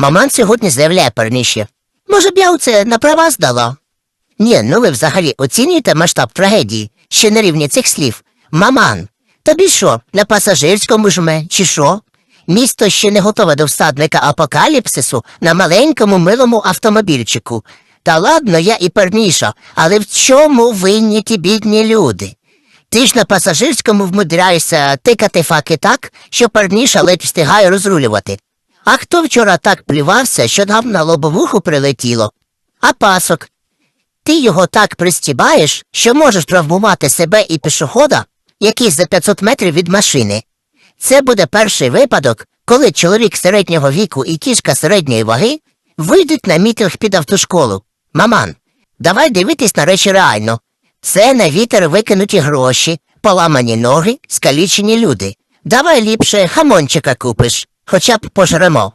Маман сьогодні заявляє перніше. Може б я оце на права здала? Ні, ну ви взагалі оцінюєте масштаб трагедії, ще на рівні цих слів. Маман, тобі що, на пасажирському жме, чи що? Місто ще не готове до всадника апокаліпсису на маленькому милому автомобільчику. Та ладно, я і перніша, але в чому винні ті бідні люди? Ти ж на пасажирському вмудряєшся тикати факи так, що парніша ледь встигає розрулювати. А хто вчора так плювався, що нам на лобовуху прилетіло? А пасок? Ти його так пристібаєш, що можеш травмувати себе і пішохода, який за 500 метрів від машини. Це буде перший випадок, коли чоловік середнього віку і кішка середньої ваги вийдуть на мітинг під автошколу. Маман, давай дивитись на речі реально. Це на вітер викинуті гроші, поламані ноги, скалічені люди. Давай ліпше хамончика купиш, хоча б пожремо.